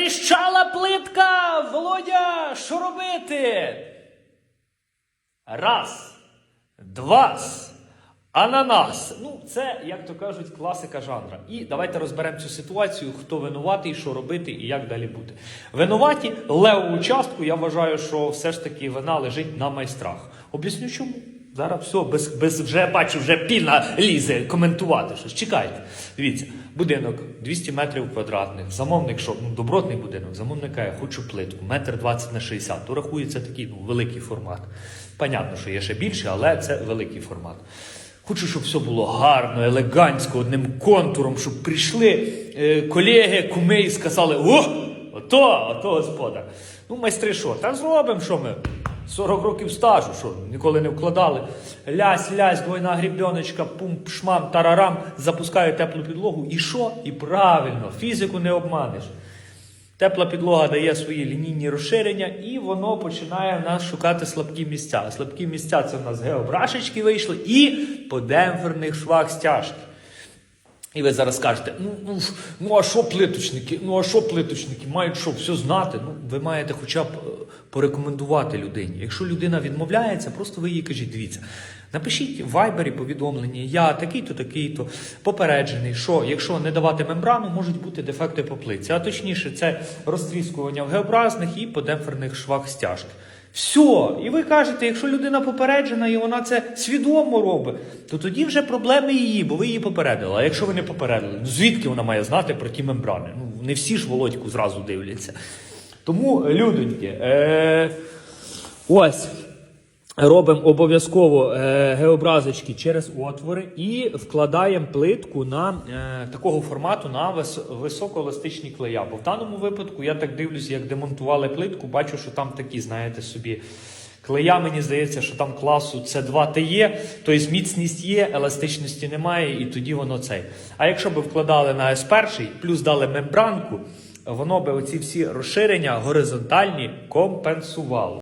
Затріщала плитка! Володя, що робити? Раз, два, ананас. Ну, це, як то кажуть, класика жанра. І давайте розберемо цю ситуацію, хто винуватий, що робити і як далі бути. Винуваті леву частку, я вважаю, що все ж таки вина лежить на майстрах. Об'ясню чому. Зараз все, без, без вже бачу, вже піна лізе коментувати щось. Чекайте. Дивіться, будинок 200 метрів квадратних. Замовник, що ну, добротний будинок, замовник каже, хочу плитку, метр 20 на 60. То рахується такий ну, великий формат. Понятно, що є ще більше, але це великий формат. Хочу, щоб все було гарно, елегантсько, одним контуром, щоб прийшли е, колеги, куми і сказали: О, ото, ото господар. Ну, майстри що? Та зробимо, що ми? 40 років стажу, що ніколи не вкладали. Лясь, лясь, двойна грібеночка, пум, шмам, тарарам, запускаю теплу підлогу. І що? І правильно, фізику не обманеш. Тепла підлога дає свої лінійні розширення, і воно починає в нас шукати слабкі місця. Слабкі місця це в нас геобрашечки вийшли і по демпферних швах стяжки. І ви зараз скажете: ну, ну, ну а що плиточники? Ну а що плиточники? Мають що, все знати? Ну, ви маєте хоча б порекомендувати людині. Якщо людина відмовляється, просто ви їй кажіть, дивіться. Напишіть в вайбері повідомлення, я такий-то, такий-то, попереджений, що якщо не давати мембрану, можуть бути дефекти по плитці. А точніше, це розтріскування в геобразних і подемпферних швах стяжки. Все, і ви кажете, якщо людина попереджена і вона це свідомо робить, то тоді вже проблеми її, бо ви її попередили. А якщо ви не попередили, ну звідки вона має знати про ті мембрани? Ну не всі ж володьку зразу дивляться. Тому, людоньки, е- ось. Робимо обов'язково е, геобразочки через отвори і вкладаємо плитку на е, такого формату на вис- високоеластичні клея. Бо в даному випадку я так дивлюся, як демонтували плитку, бачу, що там такі, знаєте, собі. Клея, мені здається, що там класу С2 Т є, тобто міцність є, еластичності немає, і тоді воно цей. А якщо б вкладали на С1, плюс дали мембранку, воно би оці всі розширення горизонтальні компенсувало.